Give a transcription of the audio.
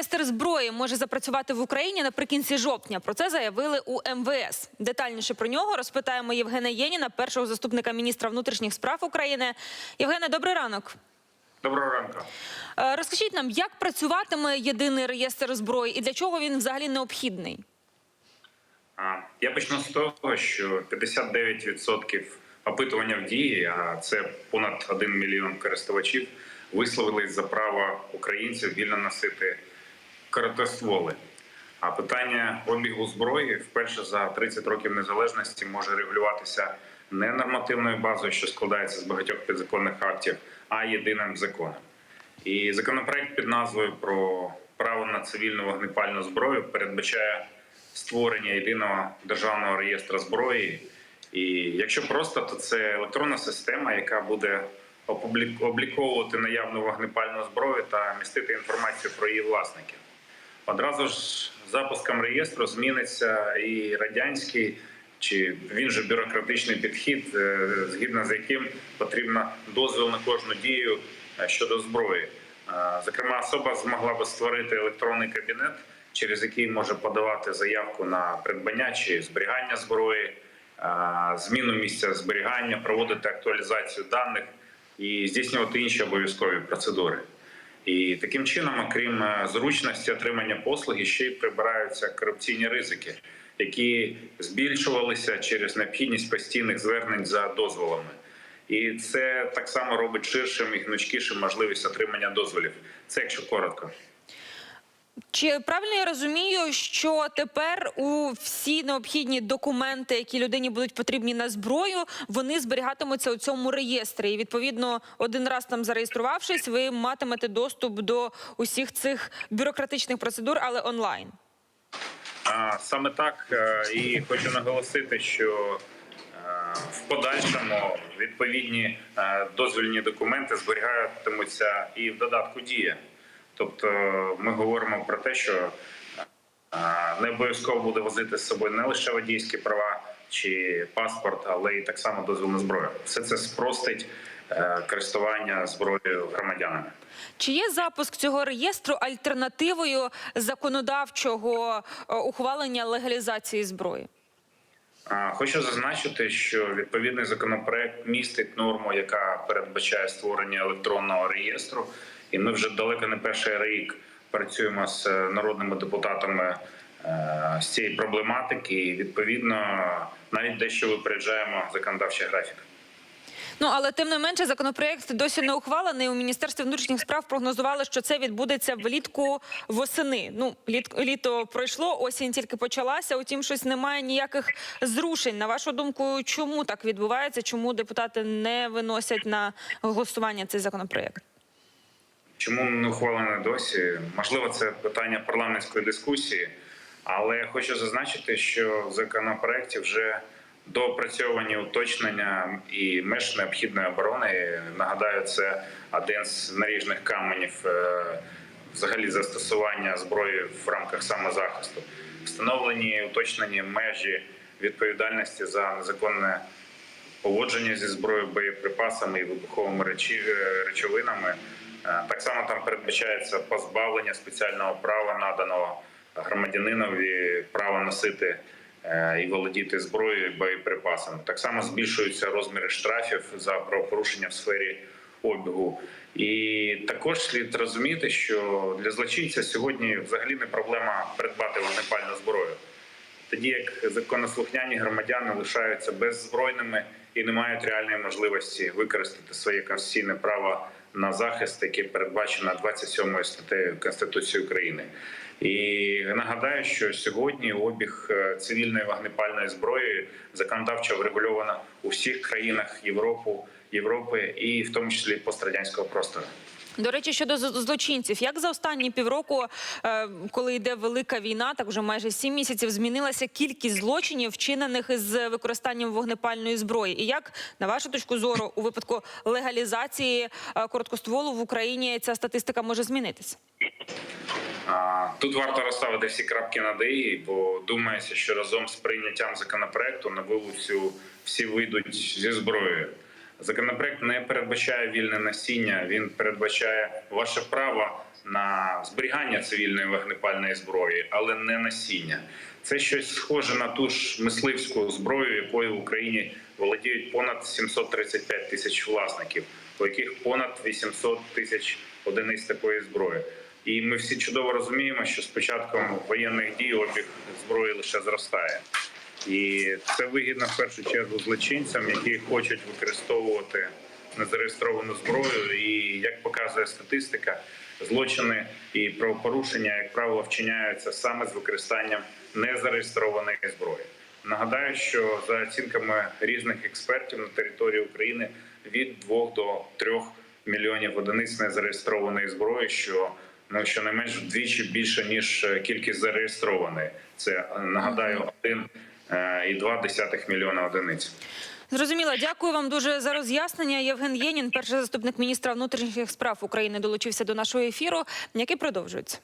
реєстр зброї може запрацювати в Україні наприкінці жовтня. Про це заявили у МВС. Детальніше про нього розпитаємо Євгена Єніна, першого заступника міністра внутрішніх справ України. Євгене, добрий ранок. Доброго ранку. Е, Розкажіть нам, як працюватиме єдиний реєстр зброї і для чого він взагалі необхідний? Я почну з того, що 59% опитування в дії, а це понад 1 мільйон користувачів, висловились за право українців вільно носити короткостволи. А питання обігу зброї вперше за 30 років незалежності може регулюватися не нормативною базою, що складається з багатьох підзаконних актів, а єдиним законом. І законопроект під назвою про право на цивільну вогнепальну зброю передбачає створення єдиного державного реєстру зброї. І якщо просто, то це електронна система, яка буде обліковувати наявну вогнепальну зброю та містити інформацію про її власників. Одразу ж з запуском реєстру зміниться і радянський, чи він же бюрократичний підхід, е, згідно з яким потрібно дозвіл на кожну дію е, щодо зброї. Е, Зокрема, особа змогла би створити електронний кабінет, через який може подавати заявку на придбання чи зберігання зброї, зміну місця зберігання, проводити актуалізацію даних і здійснювати інші обов'язкові процедури. І таким чином, окрім е, зручності отримання послуги, ще й прибираються корупційні ризики, які збільшувалися через необхідність постійних звернень за дозволами. І це так само робить ширшим і гнучкішим можливість отримання дозволів. Це якщо коротко. Чи правильно я розумію, що тепер у всі необхідні документи, які людині будуть потрібні на зброю, вони зберігатимуться у цьому реєстрі? І відповідно, один раз там зареєструвавшись, ви матимете доступ до усіх цих бюрократичних процедур, але онлайн. А, Саме так е, і хочу наголосити, що е, в подальшому відповідні е, дозвільні документи зберігатимуться і в додатку Дія. Тобто ми говоримо про те, що е, не обов'язково буде возити з собою не лише водійські права чи паспорт, але й так само дозвіл на зброю. Все це спростить е, користування зброєю громадянами. Чи є запуск цього реєстру альтернативою законодавчого е, ухвалення легалізації зброї? Хочу зазначити, що відповідний законопроект містить норму, яка передбачає створення електронного реєстру, і ми вже далеко не перший рік працюємо з е, народними депутатами е, з цієї проблематики. І відповідно навіть дещо випереджаємо законодавчий графік. Ну але тим не менше, законопроект досі не ухвалений. У міністерстві внутрішніх справ прогнозували, що це відбудеться влітку восени. Ну літ, літо пройшло, осінь тільки почалася. Утім, щось немає ніяких зрушень. На вашу думку, чому так відбувається? Чому депутати не виносять на голосування цей законопроект? Чому не ухвалений досі? Можливо, це питання парламентської дискусії, але хочу зазначити, що в законопроекті вже доопрацьовані уточнення і меж необхідної оборони. Нагадаю, це один з наріжних каменів е, взагалі застосування зброї в рамках самозахисту. Встановлені уточнені межі відповідальності за незаконне поводження зі зброєю, боєприпасами і вибуховими е, речовинами. Е, Так само там передбачається позбавлення спеціального права наданого громадянинові права носити і володіти зброєю боєприпасами. Так само збільшуються розміри штрафів за правопорушення в сфері обігу. І також слід розуміти, що для злочинця сьогодні взагалі не проблема придбати вогнепальну зброю тоді як законослухняні громадяни лишаються беззбройними і не мають реальної можливості використати своє конституційне право на захист, який передбачено 27 статтею Конституції України. І нагадаю, що сьогодні обіг е, цивільної вогнепальної зброї законодавчо врегульовано у всіх країнах Європи, Європи і в тому числі пострадянського простору. До речі, щодо злочинців, як за останні півроку, е, коли йде велика війна, так вже майже сім місяців, змінилася кількість злочинів, вчинених із використанням вогнепальної зброї. І як на вашу точку зору, у випадку легалізації е, короткостволу в Україні ця статистика може змінитися? Тут варто розставити всі крапки над «і», бо думається, що разом з прийняттям законопроекту на вулицю всі вийдуть зі зброєю. Законопроект не передбачає вільне насіння, він передбачає ваше право на зберігання цивільної вогнепальної зброї, але не носіння. Це щось схоже на ту ж мисливську зброю, якою в Україні володіють понад 735 тисяч власників, у яких понад 800 тисяч одиниць такої зброї. І ми всі чудово розуміємо, що з початком воєнних дій обіг зброї лише зростає. І це вигідно в першу чергу злочинцям, які хочуть використовувати незареєстровану зброю. І як показує статистика, злочини і правопорушення, як правило, вчиняються саме з використанням незареєстрованої зброї. Нагадаю, що за оцінками різних експертів на території України від 2 до 3 мільйонів одиниць незареєстрованої зброї, що ну щонайменш вдвічі більше ніж кількість зареєстрованої. Це нагадаю 1,2 мільйона одиниць. Зрозуміло, дякую вам дуже за роз'яснення. Євген Єнін, перший заступник міністра внутрішніх справ України, долучився до нашого ефіру, який продовжується.